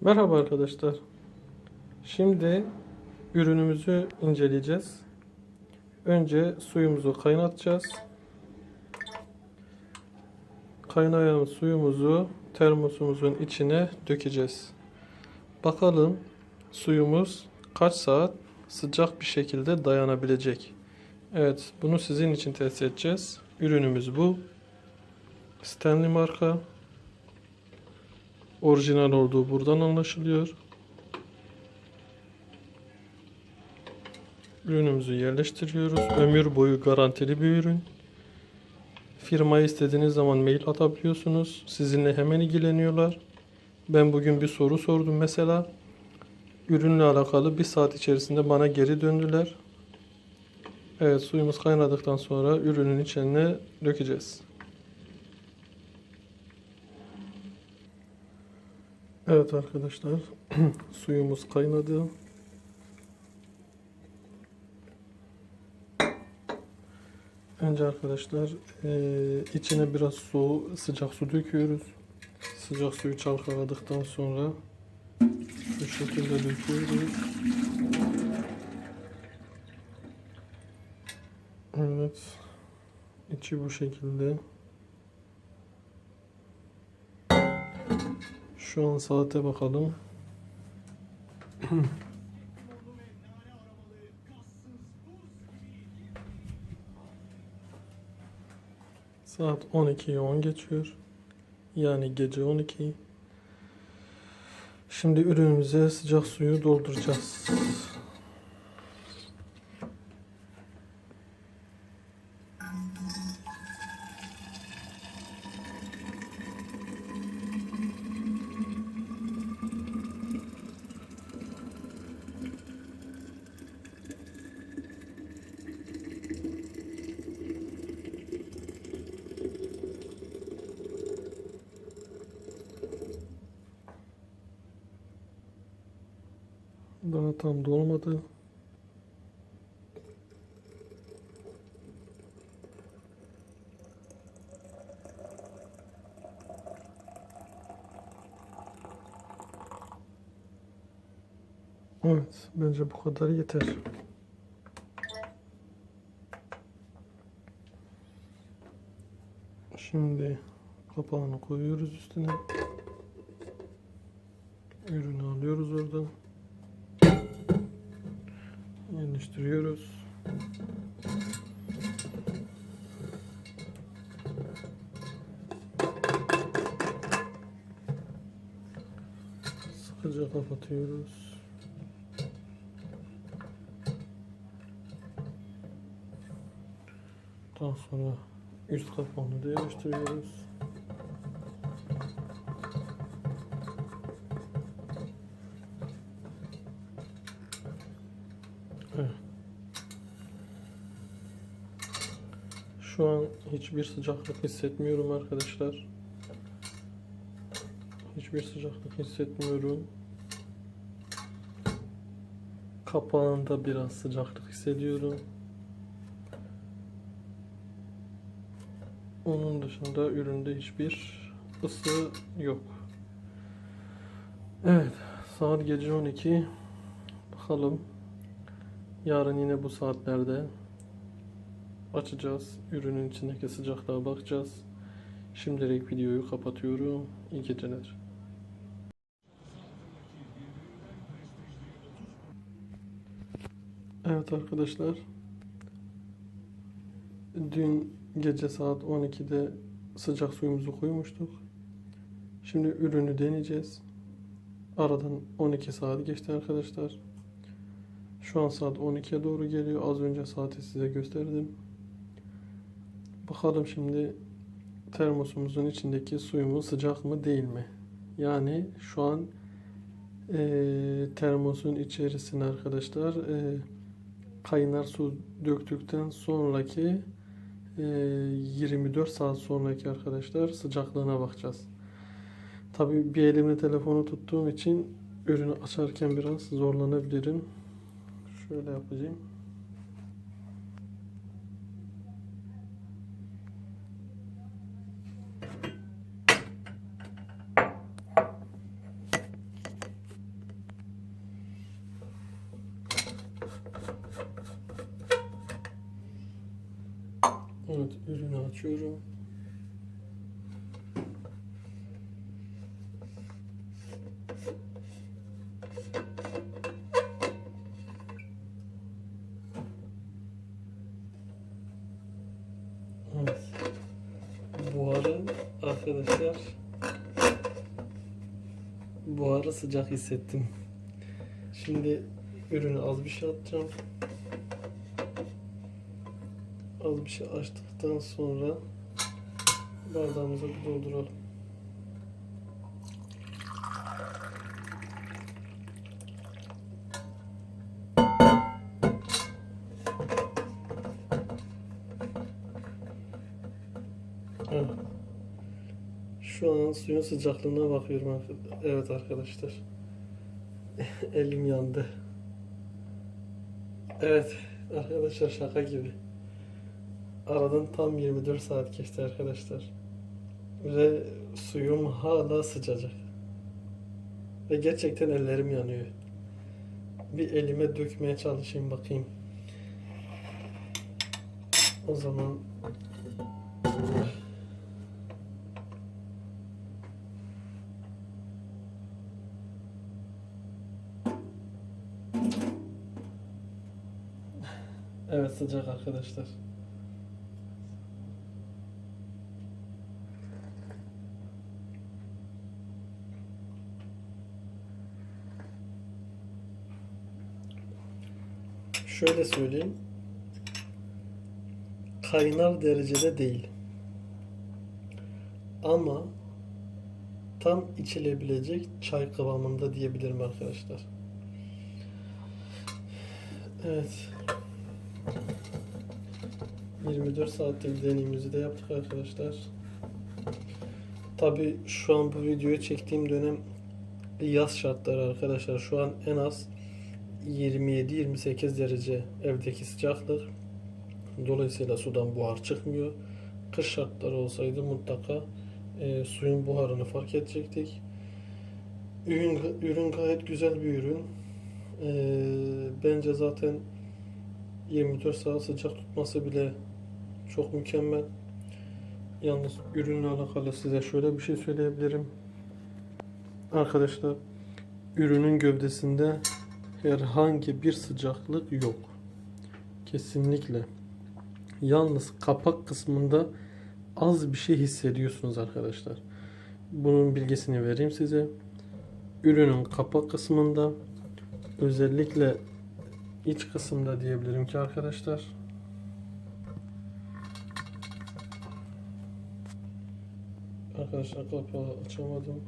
Merhaba arkadaşlar. Şimdi ürünümüzü inceleyeceğiz. Önce suyumuzu kaynatacağız. Kaynayan suyumuzu termosumuzun içine dökeceğiz. Bakalım suyumuz kaç saat sıcak bir şekilde dayanabilecek. Evet, bunu sizin için test edeceğiz. Ürünümüz bu. Stanley marka. Orijinal olduğu buradan anlaşılıyor. Ürünümüzü yerleştiriyoruz. Ömür boyu garantili bir ürün. Firmaya istediğiniz zaman mail atabiliyorsunuz. Sizinle hemen ilgileniyorlar. Ben bugün bir soru sordum mesela. Ürünle alakalı bir saat içerisinde bana geri döndüler. Evet suyumuz kaynadıktan sonra ürünün içine dökeceğiz. Evet arkadaşlar suyumuz kaynadı. Önce arkadaşlar eee, içine biraz su, sıcak su döküyoruz. Sıcak suyu çalkaladıktan sonra şu şekilde döküyoruz. Evet. içi bu şekilde. Şu an saate bakalım. Saat 12'yi 10 geçiyor. Yani gece 12. Şimdi ürünümüze sıcak suyu dolduracağız. Daha tam dolmadı. Evet, bence bu kadar yeter. Şimdi kapağını koyuyoruz üstüne. Ürünü alıyoruz oradan. Yerleştiriyoruz. Sıkıca kapatıyoruz. Daha sonra üst kapağını da yerleştiriyoruz. Hiçbir sıcaklık hissetmiyorum arkadaşlar. Hiçbir sıcaklık hissetmiyorum. Kapağında biraz sıcaklık hissediyorum. Onun dışında üründe hiçbir ısı yok. Evet, saat gece 12. Bakalım. Yarın yine bu saatlerde açacağız. Ürünün içindeki sıcaklığa bakacağız. Şimdilik videoyu kapatıyorum. İyi geceler. Evet arkadaşlar. Dün gece saat 12'de sıcak suyumuzu koymuştuk. Şimdi ürünü deneyeceğiz. Aradan 12 saat geçti arkadaşlar. Şu an saat 12'ye doğru geliyor. Az önce saati size gösterdim. Bakalım şimdi termosumuzun içindeki suyumuz sıcak mı değil mi? Yani şu an eee, termosun içerisine arkadaşlar eee, kaynar su döktükten sonraki eee, 24 saat sonraki arkadaşlar sıcaklığına bakacağız. Tabii bir elimle telefonu tuttuğum için ürünü açarken biraz zorlanabilirim. Şöyle yapacağım. Evet, ürünü açıyorum. Evet. Buharı arkadaşlar buharı sıcak hissettim. Şimdi ürünü az bir şey atacağım. Az bir şey açtıktan sonra bardağımıza dolduralım. Şu an suyun sıcaklığına bakıyorum. Evet arkadaşlar. Elim yandı. Evet arkadaşlar şaka gibi. Aradan tam 24 saat geçti arkadaşlar. Ve suyum hala sıcacık. Ve gerçekten ellerim yanıyor. Bir elime dökmeye çalışayım bakayım. O zaman Evet sıcak arkadaşlar. Şöyle söyleyeyim. Kaynar derecede değil. Ama tam içilebilecek çay kıvamında diyebilirim arkadaşlar. Evet. 24 saatlik deneyimimizi de yaptık arkadaşlar. Tabi şu an bu videoyu çektiğim dönem yaz şartları arkadaşlar. Şu an en az 27-28 derece evdeki sıcaklık. Dolayısıyla sudan buhar çıkmıyor. Kış şartları olsaydı mutlaka e, suyun buharını fark edecektik. Ürün, ürün gayet güzel bir ürün. E, bence zaten 24 saat sıcak tutması bile çok mükemmel. Yalnız ürünle alakalı size şöyle bir şey söyleyebilirim. Arkadaşlar ürünün gövdesinde herhangi bir sıcaklık yok. Kesinlikle. Yalnız kapak kısmında az bir şey hissediyorsunuz arkadaşlar. Bunun bilgisini vereyim size. Ürünün kapak kısmında özellikle iç kısımda diyebilirim ki arkadaşlar Arkadaşlar kapağı açamadım.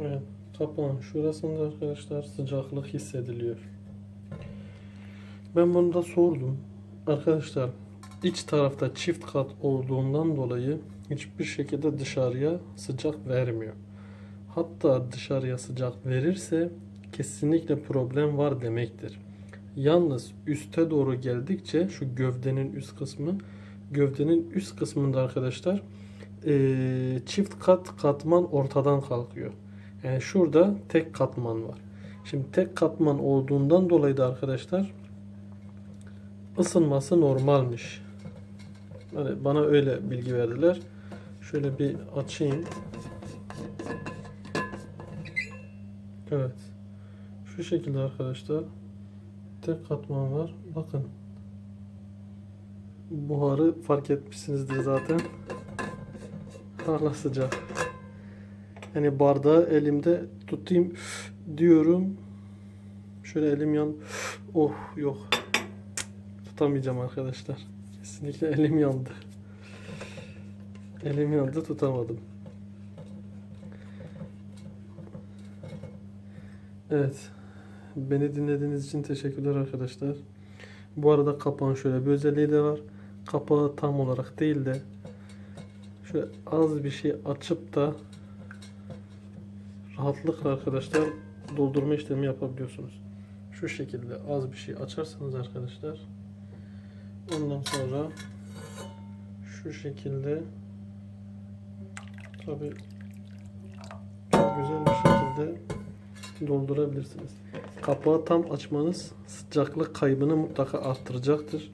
Evet, kapağın şurasında arkadaşlar sıcaklık hissediliyor. Ben bunu da sordum. Arkadaşlar iç tarafta çift kat olduğundan dolayı hiçbir şekilde dışarıya sıcak vermiyor. Hatta dışarıya sıcak verirse kesinlikle problem var demektir. Yalnız üste doğru geldikçe şu gövdenin üst kısmı gövdenin üst kısmında arkadaşlar eee, çift kat katman ortadan kalkıyor. Yani şurada tek katman var. Şimdi tek katman olduğundan dolayı da arkadaşlar ısınması normalmiş. Yani bana öyle bilgi verdiler. Şöyle bir açayım. Evet. Şu şekilde arkadaşlar. Tek katman var. Bakın. Buharı fark etmişsinizdir zaten. Hala sıcak. Yani bardağı elimde tutayım diyorum. Şöyle elim yan. Oh yok. Tutamayacağım arkadaşlar. Kesinlikle elim yandı. Elim yandı tutamadım. Evet. Beni dinlediğiniz için teşekkürler arkadaşlar. Bu arada kapağın şöyle bir özelliği de var. Kapağı tam olarak değil de şöyle az bir şey açıp da rahatlıkla arkadaşlar doldurma işlemi yapabiliyorsunuz. Şu şekilde az bir şey açarsanız arkadaşlar ondan sonra şu şekilde tabi çok güzel bir şekilde doldurabilirsiniz. Kapağı tam açmanız sıcaklık kaybını mutlaka arttıracaktır.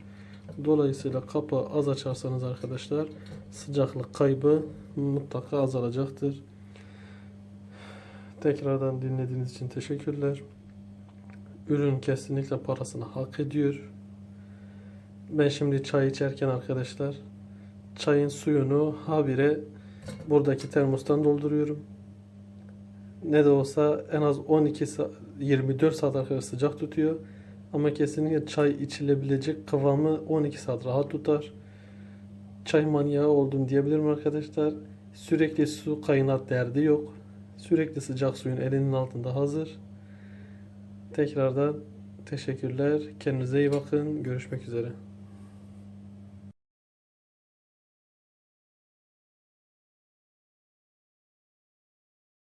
Dolayısıyla kapağı az açarsanız arkadaşlar sıcaklık kaybı mutlaka azalacaktır. Tekrardan dinlediğiniz için teşekkürler. Ürün kesinlikle parasını hak ediyor. Ben şimdi çay içerken arkadaşlar çayın suyunu habire buradaki termostan dolduruyorum. Ne de olsa en az 12 saat, 24 saat arkadaşlar sıcak tutuyor. Ama kesinlikle çay içilebilecek kıvamı 12 saat rahat tutar. Çay manyağı oldum diyebilirim arkadaşlar. Sürekli su kaynat derdi yok. Sürekli sıcak suyun elinin altında hazır. Tekrardan teşekkürler. Kendinize iyi bakın. Görüşmek üzere.